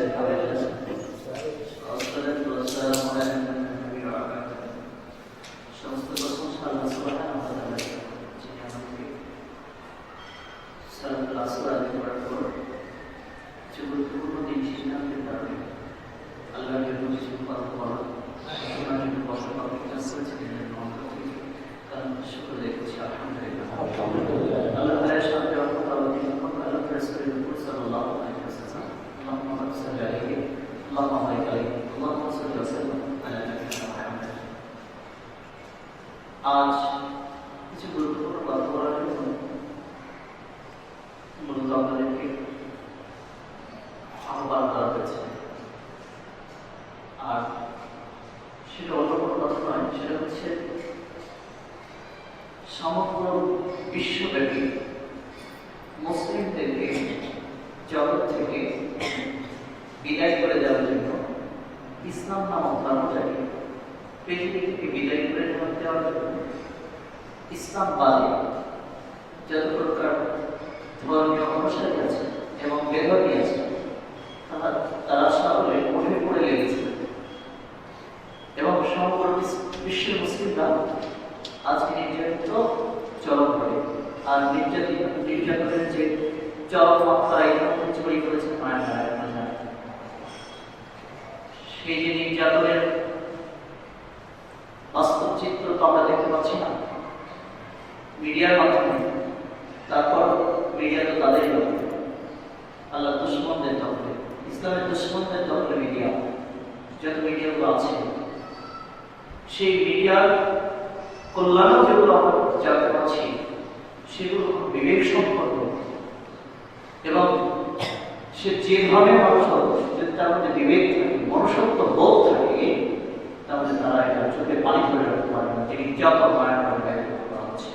Aleluya. সেটা অন্য নয়, সেটা হচ্ছে সমগ্র বিশ্বব্যাপী মুসলিমদেরকে জগৎ থেকে বিদায় করে দেওয়ার জন্য ইসলাম নামক ধর্মটাকে পৃথিবী থেকে বিদায় করে দেওয়ার জন্য ইসলাম বাদে যত প্রকার ধর্মীয় অনুসারী আছে এবং বেধর্মী আছে, তারা তারা সকলে উঠে পড়ে লেগেছে। সমগ্র বিশ- বিশ্বের মুসলিমরা আজকে নির্যাতিত চরম করে। আর নির্যাতিত নির্যাতনের যে চরম মাত্রা পড়েছে মায়ানমারের মাঝে সেই যে নির্যাতনের বাস্তব চিত্র তো আমরা দেখতে পাচ্ছি না। মিডিয়ার মাধ্যমে। তারপর মিডিয়া তো তাদের দখলে আল্লাহ দুশ্মনদের দখলে ইসলামের দুশ্মনদের দখলে মিডিয়া। যত মিডিয়াগুলো আছে সেই মিডিয়ার কল্যাণ যেগুলো আমরা জানতে পারছি, সেগুলো বিবেক সম্পন্ন। এবং সে যেভাবে মানুষ তার মধ্যে বিবেক থাকে, মনুষ্যত্ব বোধ থাকে তাহলে তারা এটা চোখে পানি ধরে রাখতে পারে না। তিনি যত মায়া করে হচ্ছে।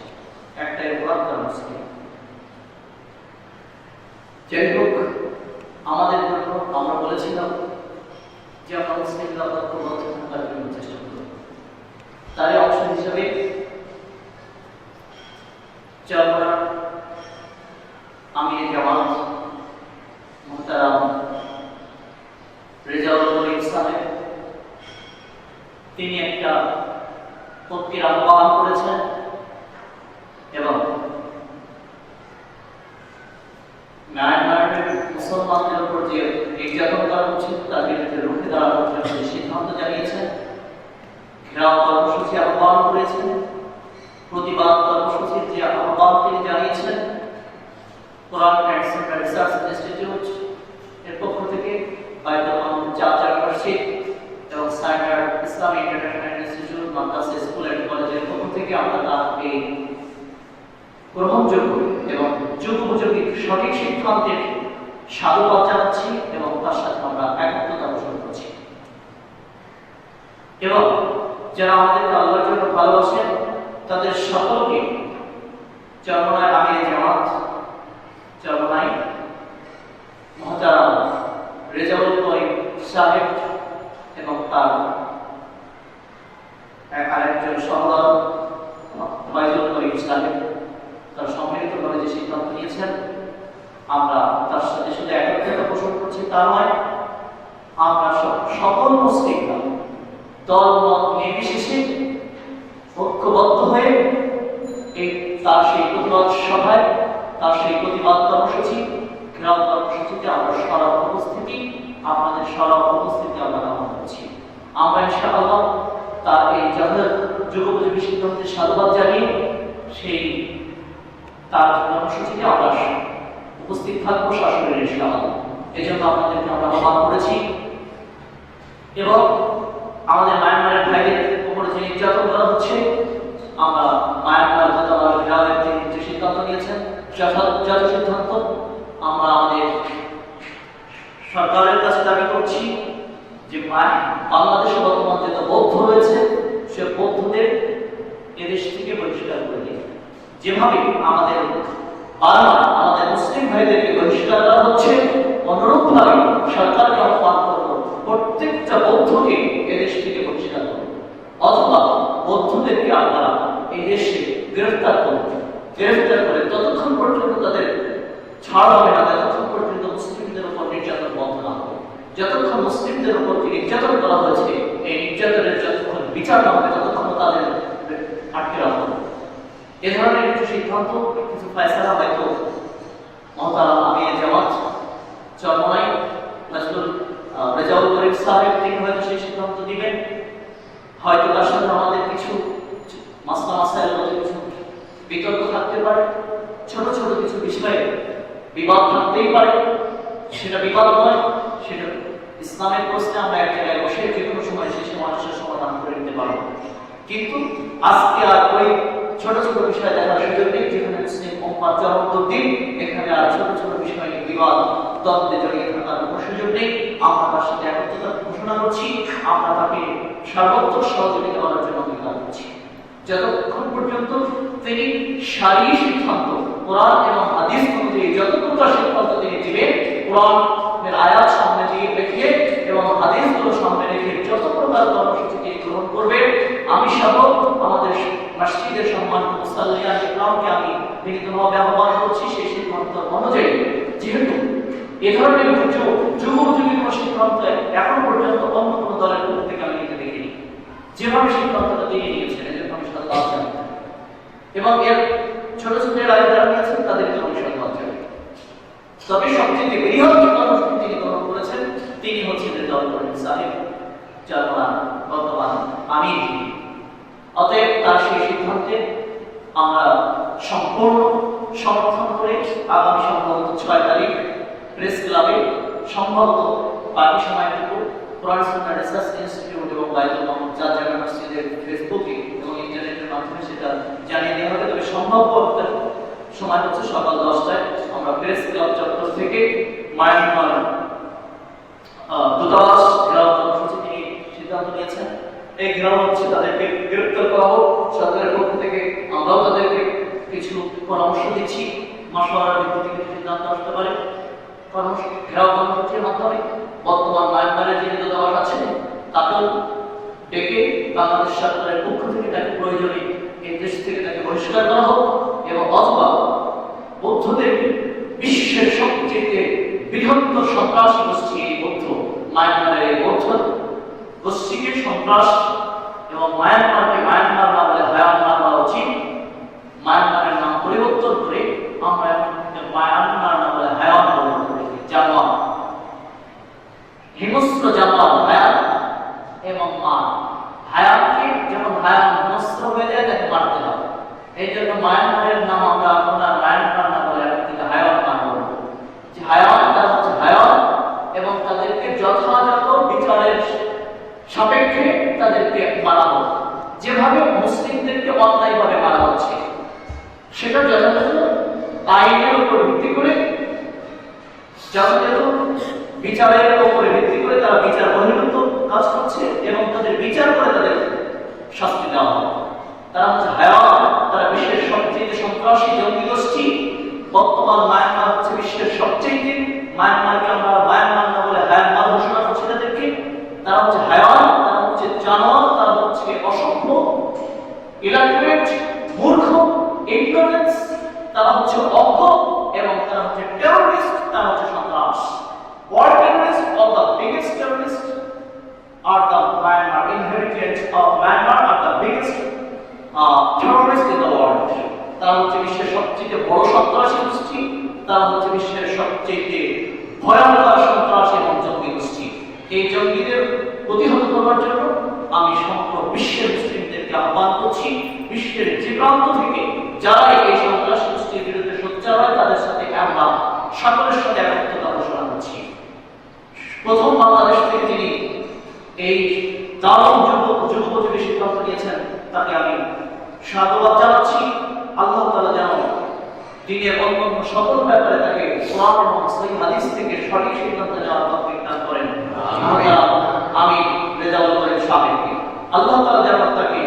একটাই অপরাধ মুসলিম যাই হোক, আমাদের জন্য আমরা বলেছিলাম যে আমরা মুসলিমরা জন্য চেষ্টা করব তারই অংশ হিসেবে চরমরা আমির জামাত মোহতারাম রেজাউল করিম সাহেব তিনি একটা পক্ষের আহ্বান করেছেন এবং মায়ানমারের মুসলমানদের উপর যে নির্যাতন করা হচ্ছে তার বিরুদ্ধে রুখে দাঁড়ানোর জন্য যে সিদ্ধান্ত জানিয়েছেন ঘেরাও কর্মসূচি আহ্বান করেছেন প্রতিবাদ কর্মসূচির যে আহ্বান তিনি জানিয়েছেন কোরআন অ্যান্ড সেন্টার রিসার্চ ইনস্টিটিউট এর পক্ষ থেকে বাইতুল মামুন চাচা ইউনিভার্সিটি এবং সাইবার ইসলামী ইন্টারন্যাশনাল ইনস্টিটিউট মাদ্রাসা স্কুল অ্যান্ড কলেজের পক্ষ থেকে আমরা এই গ্রহণযোগ্য এবং যুগোপযোগী সঠিক সিদ্ধান্তের সাধুবাদ জানাচ্ছি এবং তার সাথে আমরা একত্রতা পোষণ করছি। এবং যারা আমাদেরকে আল্লাহর জন্য ভালোবাসেন, তাদের সকলকে চরমনায় আগে জামাত চরমনাই মহতারাম রেজাউল করিম সাহেব এবং তার আরেকজন সহদর করিম তার সম্মিলিতভাবে যে সিদ্ধান্ত নিয়েছেন, আমরা তার সাথে সাথে একত্রিত পোষণ করছি তা নয়, আমরা সকল মুসলিমরা দল নির্বিশেষে ঐক্যবদ্ধ হয়ে এই তার সেই প্রতিবাদ সভায়, তার সেই প্রতিবাদ কর্মসূচি ঘেরাও কর্মসূচিতে আমরা সরব উপস্থিতি, আপনাদের সরব উপস্থিতি আমরা কামনা করছি আমরা ইনশাআল্লাহ তার এই যথাযথ যুগোপযোগী সিদ্ধান্তের সাধুবাদ জানিয়ে সেই তার কর্মসূচিতে আমরা উপস্থিত থাকব শাসনের ইনশাআল্লাহ এই জন্য আপনাদেরকে আমরা আহ্বান করেছি। এবং আমাদের মায়ানমারের ভাইদের উপরে যে নির্যাতন করা হচ্ছে, আমরা মায়ানমার বিভাগের তিনি যে সিদ্ধান্ত নিয়েছেন, যথাযথ সিদ্ধান্ত আমরা আমাদের সরকারের কাছে দাবি করছি যে বাংলাদেশে বর্তমান যত বৌদ্ধ রয়েছে, সে বৌদ্ধদের এদেশ থেকে বহিষ্কার করে দিন যেভাবে আমাদের বারবার আমাদের মুসলিম ভাইদেরকে বহিষ্কার করা হচ্ছে, অনুরূপভাবে সরকারকে আহ্বান করব প্রত্যেকটা বৌদ্ধকে এদেশ থেকে বহিষ্কার অথবা বৌদ্ধদেরকে আপনারা এই দেশে গ্রেফতার করুন গ্রেফতার করে ততক্ষণ পর্যন্ত তাদের ছাড় হবে না, ততক্ষণ পর্যন্ত মুসলিমদের উপর নির্যাতন বন্ধ না হবে। যতক্ষণ মুসলিমদের উপর নির্যাতন করা হয়েছে, এই নির্যাতনের যতক্ষণ বিচার না হবে, ততক্ষণ তাদের আটকে রাখব এ ধরনের কিছু সিদ্ধান্ত, কিছু ফয়সালা হয়তো মহতারাম আমিয়ে জামাত চরমাই নাজরুল রেজাউল করিম সাহেব তিনি হয়তো সেই সিদ্ধান্ত দিবেন হয়তো তার সাথে আমাদের কিছু মাসলা মাসাইল মধ্যে কিছু বিতর্ক থাকতে পারে, ছোট ছোট কিছু বিষয়ে বিবাদ থাকতেই পারে। সেটা বিবাদ নয়, সেটা ইসলামের প্রশ্নে আমরা এক জায়গায় বসে যে কোনো সময় সেই সমস্যার সমাধান করে নিতে পারব। কিন্তু আজকে আর ওই ছোট ছোট বিষয় দেখার সুযোগ নেই, যেখানে মুসলিম উম্মার জন্মদিন এখানে আর ছোট ছোট বিষয় নিয়ে বিবাদ, দ্বন্দ্বে জড়িয়ে থাকার কোনো সুযোগ নেই। আমরা তার সাথে একত্রতা ঘোষণা করছি, আমরা তাকে সর্বোত্তর সহযোগিতা করার জন্য অঙ্গীকার করছি। যতক্ষণ পর্যন্ত তিনি সারি সিদ্ধান্ত, কোরআন এবং হাদিস অনুযায়ী যতটুকু সিদ্ধান্ত তিনি দিবেন, কোরআনের আয়াত সামনে দিয়ে রেখে এবং হাদিসগুলো সামনে রেখে যত প্রকার কর্মসূচি তিনি গ্রহণ করবেন, আমি সহ আমাদের মসজিদের সম্মান মুসাল্লিয়ান ইকরামকে আমি বিনীতভাবে আহ্বান করছি সেই সিদ্ধান্ত অনুযায়ী। যেহেতু এ ধরনের যুগ যুগোপযোগী কোনো সিদ্ধান্ত এখন পর্যন্ত অন্য কোনো দলের পক্ষ থেকে আমি নিতে দেখিনি। যেভাবে সিদ্ধান্তটা তিনি নিয়েছেন আমি সাধুবাদ এবং এর ছোট ছোট রায় যারা নিয়েছেন তাদেরকে আমি সাধুবাদ জানাই। তবে সবচেয়ে যে কর্মসূচি তিনি গ্রহণ করেছেন, তিনি হচ্ছেন রেজাউল করিম সাহেব জার্মান বর্তমান আমির। অতএব তার সেই সিদ্ধান্তে আমরা সম্পূর্ণ সমর্থন করে আগামী সম্ভবত ছয় তারিখ প্রেস ক্লাবে সম্ভবত বাকি সময়টুকু কোরআন রিসার্চ ইনস্টিটিউট এবং বাইতুল মসজিদের ফেসবুকে এবং ইন্টারনেটের মাধ্যমে সেটা জানিয়ে দেওয়া হবে। তবে সম্ভাব্য সময় হচ্ছে সকাল দশটায় আমরা প্রেস ক্লাব চত্বর থেকে মায়ানমার দূতাবাস এই ঘেরাও হচ্ছে তাদেরকে গ্রেপ্তার করা হোক, সরকারের পক্ষ থেকে আমরাও তাদেরকে কিছু পরামর্শ দিচ্ছি। মশওয়ারার ভিত্তিতে কিছু সিদ্ধান্ত আসতে পারে, পরামর্শ ঘেরাও কর্মসূচির মাধ্যমে। বর্তমান মায়ানমারের যিনি দূতাবাস আছেন তাকেও ডেকে বাংলাদেশ সরকারের পক্ষ থেকে তাকে প্রয়োজনে এই দেশ থেকে তাকে বহিষ্কার করা হোক এবং অথবা বৌদ্ধদের বিশ্বের সবচেয়ে বৃহত্তর সন্ত্রাসী গোষ্ঠী এই বৌদ্ধ, মায়ানমারের এই বৌদ্ধ গোষ্ঠীকে সন্ত্রাস এবং মায়ানমারকে মায়ানমার না বলে হায়ানমার বলা উচিত। মায়ানমারের নাম পরিবর্তন করে আমরা মায়ানমার না বলে হায়ান জানোয়ার। হিংস্র জানোয়ার, হায়ান এবং মা হায়ানকে যেমন হায়ান হিংস্র হয়ে যায় তাকে মারতে হবে এই জন্য মায়ানমারের যেভাবে মুসলিমদেরকে অন্যায়ভাবে মারা হচ্ছে, সেটা যথাযথ আইনের উপর ভিত্তি করে, যথাযথ বিচারের উপরে ভিত্তি করে তারা বিচার বহির্ভূত কাজ করছে এবং তাদের বিচার করে তাদের শাস্তি দেওয়া তারা হচ্ছে হায়ান তারা বিশ্বের সবচেয়ে সন্ত্রাসী জঙ্গি গোষ্ঠী বর্তমান মায়ানমার হচ্ছে বিশ্বের সবচেয়ে মায়ানমারকে আমরা মায়ানমার না বলে হায়ানমার ঘোষণা করছি তাদেরকে। তারা হচ্ছে হায়ান তারা হচ্ছে জানোয়ার। ইলাকুয়েট মূর্খ ইগনোরেন্স তারা হচ্ছে অজ্ঞ এবং তারা হচ্ছে টেরোরিস্ট তারা হচ্ছে সন্ত্রাস terrorists or the biggest terrorists are the Myanmar inhabitants of Myanmar are the biggest uh, terrorists in the world. তারা হচ্ছে বিশ্বের সবচেয়ে বড় সন্ত্রাসী গোষ্ঠী তারা হচ্ছে বিশ্বের সবচেয়ে ভয়ঙ্কর সন্ত্রাসী এবং জঙ্গি গোষ্ঠী এই জঙ্গিদের প্রতিহত করবার জন্য আমি সমগ্র বিশ্বের মুসলিমদেরকে আহ্বান করছি বিশ্বের যে প্রান্ত থেকে যারা এই সন্ত্রাসী গোষ্ঠীর বিরুদ্ধে সোচ্চার হয় তাদের সাথে আমরা সকলের সাথে একত্রতা ঘোষণা করছি। প্রথম বাংলাদেশ থেকে যিনি এই দারুণ যুব যুগোপযোগী সিদ্ধান্ত নিয়েছেন তাকে আমি সাধুবাদ জানাচ্ছি। আল্লাহ তাআলা যেন দিনের অন্যান্য সকল ব্যাপারে তাকে কোরআন এবং সহিহ হাদিস থেকে সঠিক সিদ্ধান্ত নেওয়ার তৌফিক দান করেন। আমি রেজাউল করিম সাহেবকে। আল্লাহ তাআলা যেন তাকে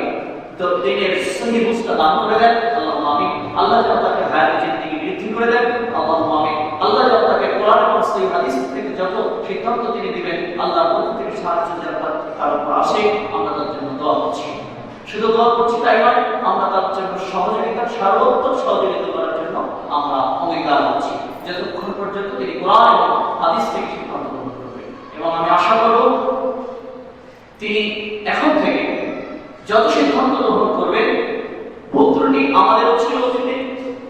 দ- দিনের সহি বুঝটা দান করে দেন, আল্লাহ আমিন আল্লাহ তাকে হায়াত জিন্দেগি বৃদ্ধি করে দেন, আল্লাহ আমিন আল্লাহ তাকে কোরআন এবং হাদিস থেকে যত সিদ্ধান্ত তিনি দিবেন, আল্লাহর পক্ষ থেকে সাহায্য যেন তার উপর আসে, আমরা তার জন্য দোয়া করছি। শুধু দোয়া করছি তাই নয়, আমরা তার জন্য সহযোগিতা সর্বোত্তম সহযোগিতা করার জন্য আমরা অঙ্গীকার করছি। যতক্ষণ পর্যন্ত তিনি কোরআন এবং হাদিস থেকে সিদ্ধান্ত গ্রহণ করবেন। এবং আমি আশা করব, তিনি এখন থেকে যত সিদ্ধান্ত গ্রহণ করবেন ভুল ত্রুটি আমাদেরও ছিল অতীতে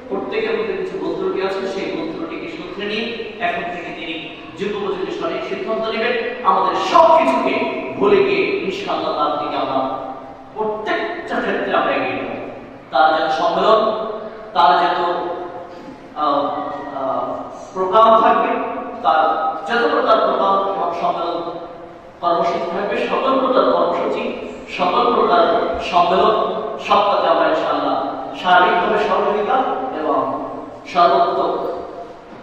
প্রত্যেকের মধ্যে কিছু ভুল ত্রুটি আছে, সেই ভুল ত্রুটিকে শুধরে নিয়ে এখন থেকে তিনি যুগোপযোগী সঠিক সিদ্ধান্ত নেবেন। আমাদের সব কিছুকে ভুলে গিয়ে ইনশাআল্লাহ তার দিকে আমরা প্রত্যেকটা ক্ষেত্রে আমরা এগিয়ে যাব। তার যত সম্মেলন, তার যত প্রোগ্রাম থাকবে, তার যত প্রকার প্রোগ্রাম, সম্মেলন, কর্মসূচি থাকবে, সকল প্রকার কর্মসূচি সকল প্রকার সম্মেলন সবটাতে আমরা ইনশাআল্লাহ। শারীরিকভাবে সহযোগিতা এবং সর্বোত্তম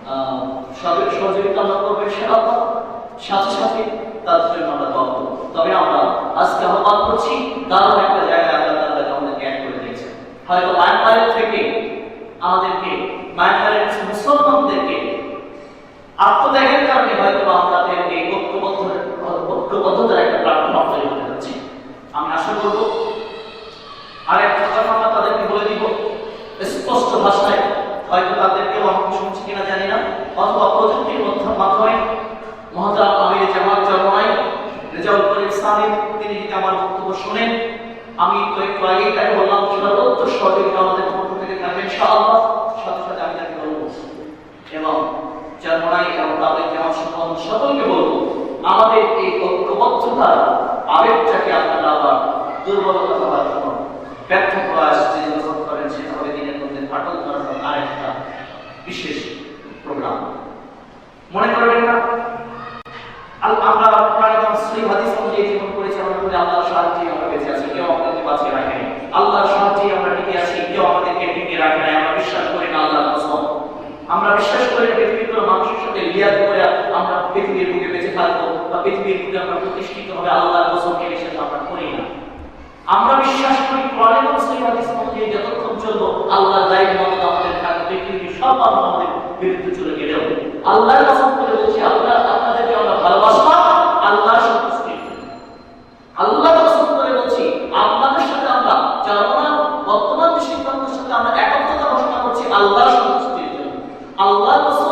আহ, সর্ব- সহযোগিতা আমরা করব ইনশাআল্লাহ সাথে সাথে তার জন্য আমরা করব। তবে আমরা আজকে আহ্বান করছি দারুণ একটা জায়গায় আল্লাহ তাআলা আমাদেরকে এক করে দিয়েছেন। হয়তো মায়ানমারের থেকে আমাদেরকে মায়ানমারের মুসলমানদেরকে আত্মত্যাগের কারণে হয়তো আমাদের এই ঐক্যবদ্ধ ঐক্যবদ্ধতার একটা প্ল্যাটফর্ম তৈরি হতে যাচ্ছে আমি আশা করব আর একটা কথা আমরা তাদেরকে বলে দিব স্পষ্ট ভাষায় হয়তো তাদেরকে অঙ্ক শুনছি কিনা জানি না। অথবা প্রযুক্তির মধ্যে মাধ্যমে মহাতারাম আমির জামাত জন্মাই রেজাউল করিম সাহেব তিনি যদি আমার বক্তব্য শোনেন, আমি তো একটু আগেই তাই বললাম সর্বোচ্চ সহযোগিতা আমাদের পক্ষ থেকে থাকবে। ইনশাআল্লাহ, সাথে সাথে আমি তাকে বলব। এবং জার্মানাই এবং তাদের জামাত সম্মান সকলকে বলব, আমাদের এই ঐক্যবদ্ধতার আবেগটাকে আপনারা আবার দুর্বলতা হওয়ার জন্য ব্যর্থ প্রয়াস যে করেন, সেটা হবে ফাটল ধরানোর আরেকটা বিশেষ প্রোগ্রাম মনে করবেন না? কেউ আমাদেরকে বাঁচিয়ে টিকে রাখে নাই, আমরা বিশ্বাস করি না আল্লাহর কসম। আমরা বিশ্বাস করি মানুষের সাথে লিয়াদ করে আমরা পৃথিবীর বুকে বেঁচে থাকব, বা পৃথিবীর বুকে আমরা প্রতিষ্ঠিত হবে আল্লাহর কসমকে বিশ্বাস আমরা করি না আমরা বিশ্বাস করি কোরআন এবং হাদিস অনুযায়ী যতক্ষণ চলবো আল্লাহর দায়িত্ব মতো আমাদের থাকবে পৃথিবীর সব আমাদের বিরুদ্ধে চলে গেলেও আল্লাহর কসম করে বলছি আল্লাহ আপনাদেরকে আমরা ভালোবাসবো আল্লাহর সন্তুষ্টির জন্য। আল্লাহর কসম করে বলছি, আপনাদের সাথে আমরা চলমান বর্তমান যে সিদ্ধান্তের সাথে আমরা একত্রতা ঘোষণা করছি আল্লাহ সন্তুষ্টির জন্য আল্লাহর কসম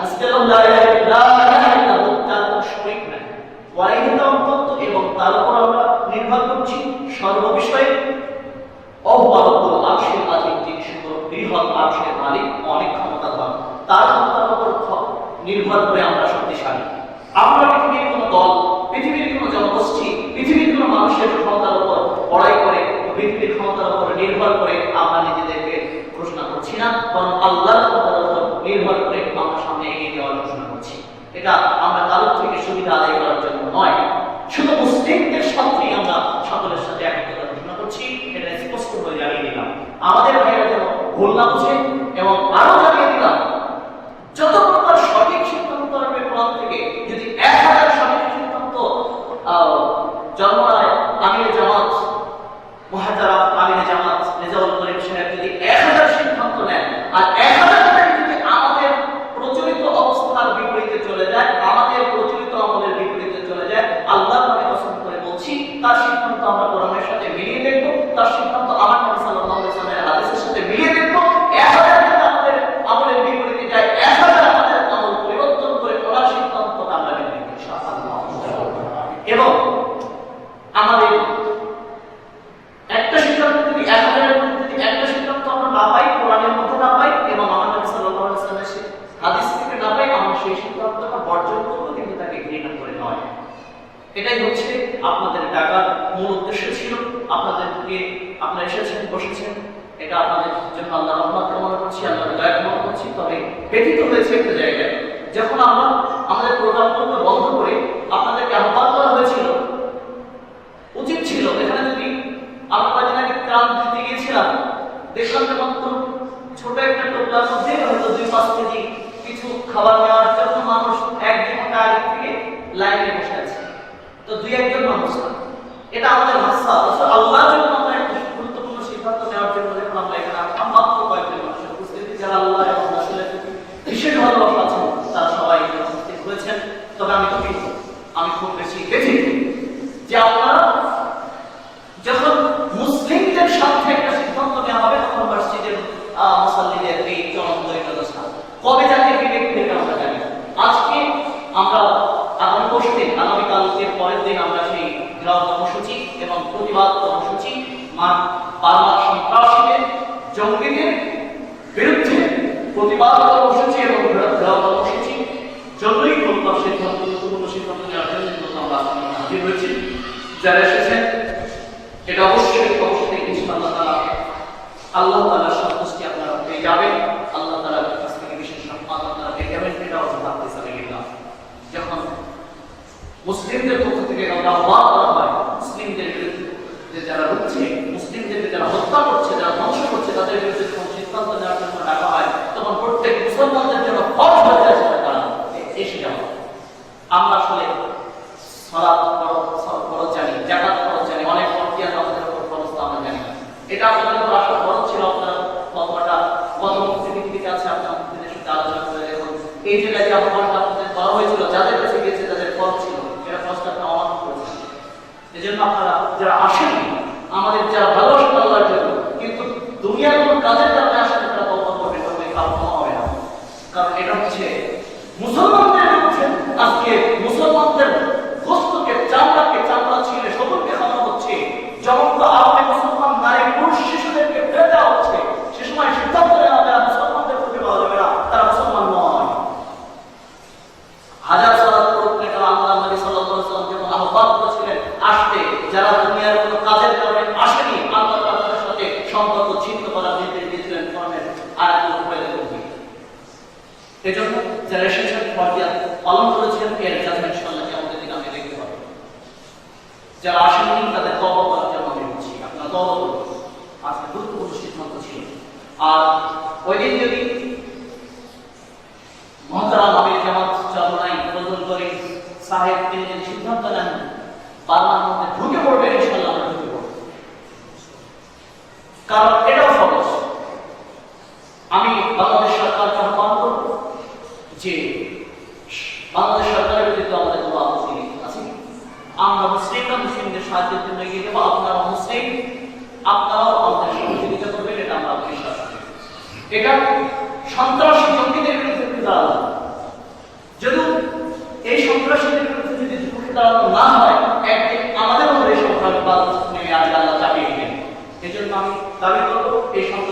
আজকে আমরা শরিক নাই। ওয়াহিদ অন্তত এবং তার উপর আমরা নির্ভর করছি সর্ববিশ্ব এটাই হচ্ছে আপনাদের টাকার মূল উদ্দেশ্য ছিল। আপনাদেরকে আপনারা এসেছেন, বসেছেন। এটা আপনাদের জন্য আল্লাহ রহমান কামনা করছি আল্লাহ দয়া কামনা করছি। তবে ব্যতীত হয়েছে একটা জায়গায়, যখন আমরা আমাদের প্রোগ্রামগুলো বন্ধ করে আপনাদেরকে আহ্বান করা হয়েছিল, উচিত ছিল এখানে যদি আমরা যেন আগে ত্রাণ দিতে গিয়েছিলাম দেখলাম যে মাত্র ছোট একটা টোকলার মধ্যে হয়তো দুই, পাঁচ কেজি কিছু খাবার নেওয়ার জন্য মানুষ এক ঘণ্টা আগে থেকে লাইনে বসে তো দুই একজন মানুষ এটা আমাদের ভাষা। আল্লাহর জন্য যারা হত্যা করছে, যারা ধ্বংস করছে, তাদের বিরুদ্ধে যখন সিদ্ধান্ত নেওয়ার জন্য ডাকা হয়, তখন প্রত্যেক মুসলমানদের জন্য ফল হয়ে যায় সেটা এই শিকার আমরা আসলে খরচ জানি জাকাত খরচ জানি, অনেক আমাদের উপর খরচ আমরা জানি এটা আমাদের উপর আসলে খরচ ছিল, আপনার কত আছে সাথে আলোচনা করে দেখুন। এই যে আমার করা হয়েছিল, যাদের কাছে গিয়েছে তাদের খরচ ছিল এটা খরচটা আপনার অমান্য করেছে এজন্য আপনারা যারা আসেন আমাদের যারা ভালো মুসলমানদের হচ্ছে আজকে আমি বাংলাদেশ সরকারকে আহ্বান করব যে, বাংলাদেশ সরকারের বিরুদ্ধে আমাদের কোনো আপত্তি আছে? আমরা মুসলিমরা মুসলিমদের সাহায্যের জন্য এগিয়ে দেবো আপনারা মুসলিম, আপনারাও আমাদের সহযোগিতা করবেন, এটা আমরা বিশ্বাস করি। এটা সন্ত্রাসী জঙ্গিদের বিরুদ্ধে দাঁড়ানো যদিও এই সন্ত্রাসীদের বিরুদ্ধে যদি যুবকে দাঁড়ানো না হয়, একদিন আমাদের মধ্যে উপরে সন্ত্রাসবাদ নেমে আল্লাহ চাপিয়ে দিবেন। এজন্য আমি দাবি করব, এই সন্ত্রাস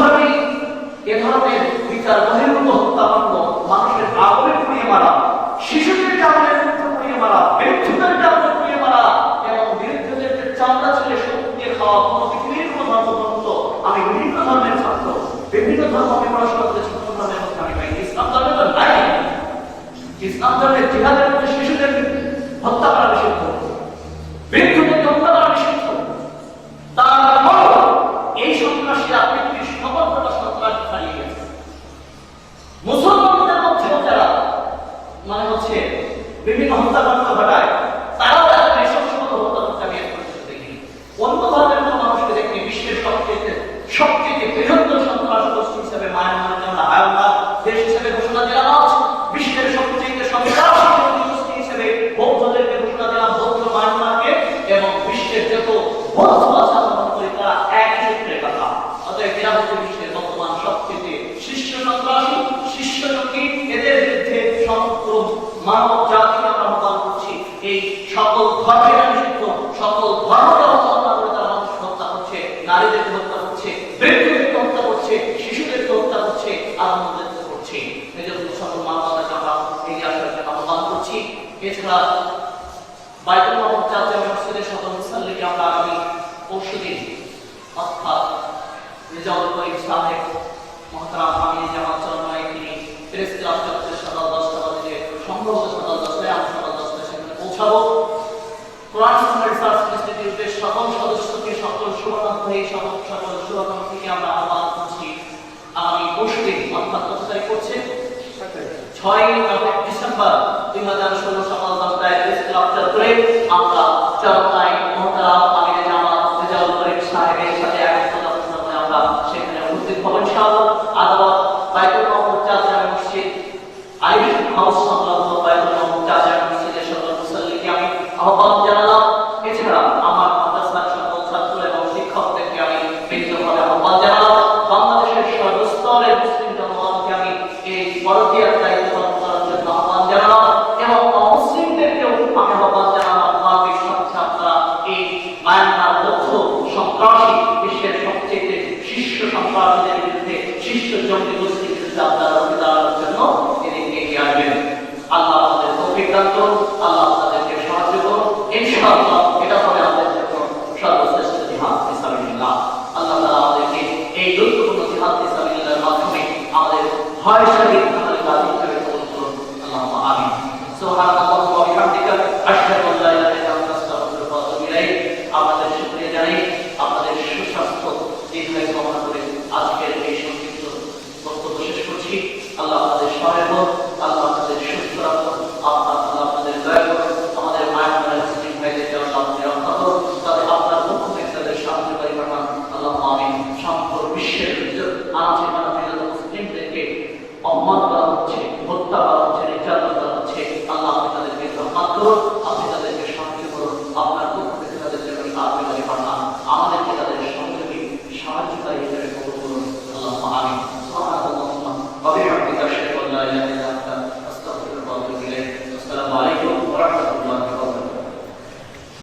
বিচার বহির্ভূত হত্যাকাণ্ড মানুষের আগুনে পুড়িয়ে মারা শিশুদেরকে আগুনে পুড়িয়ে মারা আগুনে পুড়িয়ে মারা এবং চামড়া খাওয়া কোনো কোনো ধর্মগ্রন্থ আমি বিভিন্ন ধর্মের ছাত্র, বিভিন্ন ধর্ম আমি পড়াশোনা করেছি, কোন ধর্মের মধ্যে আমি ইসলাম ধর্মে তো নাই। ইসলাম ধর্মের জিহাদের মধ্যে শিশুদের হত্যা করা নিষিদ্ধ। বিভিন্ন হত্যাকাণ্ড ঘটায় তারাও এখন এই সবসময় হত্যা করতে আমি এখন পর্যন্ত দেখিনি অন্য ধর্মের কোনো মানুষকে দেখিনি বিশ্বের সবচেয়ে সবচেয়ে বৃহত্তর সন্ত্রাস গোষ্ঠী হিসেবে মায়ানমার যেমন আয়ানমার দেশ হিসেবে ঘোষণা দেওয়া হচ্ছে বিশ্বের সবচেয়ে সন্ত্রাসী গোষ্ঠী হিসেবে বৌদ্ধদেরকে ঘোষণা দিলাম বৌদ্ধ মায়ানমারকে এবং বিশ্বের যত বৌদ্ধ আছে আমরা মনে করি তারা একই সূত্রে কথা অতএব এরা হচ্ছে বিশ্বের বর্তমান সবচেয়ে শীর্ষ সন্ত্রাসী শীর্ষ জঙ্গি এদের বিরুদ্ধে সমগ্র মানব জাতিকে আমরা আহ্বান করছি এই সকল ধর্মের নিষিদ্ধ সকল ধর্মকে হত্যা করে তারা মানুষ হত্যা করছে নারীদেরকে হত্যা করছে বৃদ্ধদেরকে হত্যা করছে শিশুদেরকে হত্যা করছে আর আমাদেরকে করছে এই জন্য সকল মানবতাকে আমরা এগিয়ে আসার জন্য আহ্বান করছি এছাড়া বাইতুল মোহাম্মদ জাতীয় মসজিদের সকল মুসল্লিকে আমরা আগামী পরশুদিন অর্থাৎ রেজাউল করিম সাহেব, মহতারাম আমির জামাত চরমায় তিনি প্রেস ক্লাব সকাল দশটা বাজে সম্ভবত সকাল দশটায় আমি সকাল দশটায় সেখানে পৌঁছাবো। কোরআন রিসার্চ ইনস্টিটিউটের সকল সদস্যকে সকল শুভাকাঙ্ক্ষী, সকল সকল শুভাকাঙ্ক্ষীকে আমরা আহ্বান করছি আগামী পরশুদিন অর্থাৎ কত তারিখ করছে ছয় ডিসেম্বর দুই হাজার ষোলো সকাল দশটায় প্রেস ক্লাব চত্বরে আমরা চরমায় মহতারাম আমির জামাত রেজাউল করিম সাহেবের সাথে একত্রিত আমরা সেখানে উপস্থিত হব ইনশাআল্লাহ। আদালত বাইতুল মোহাম্মদ চাচা মসজিদ, আইরিশ হাউস সংলগ্ন বাইতুল মোহাম্মদ চাচা মসজিদের সকল মুসল্লিকে আমি আহ্বান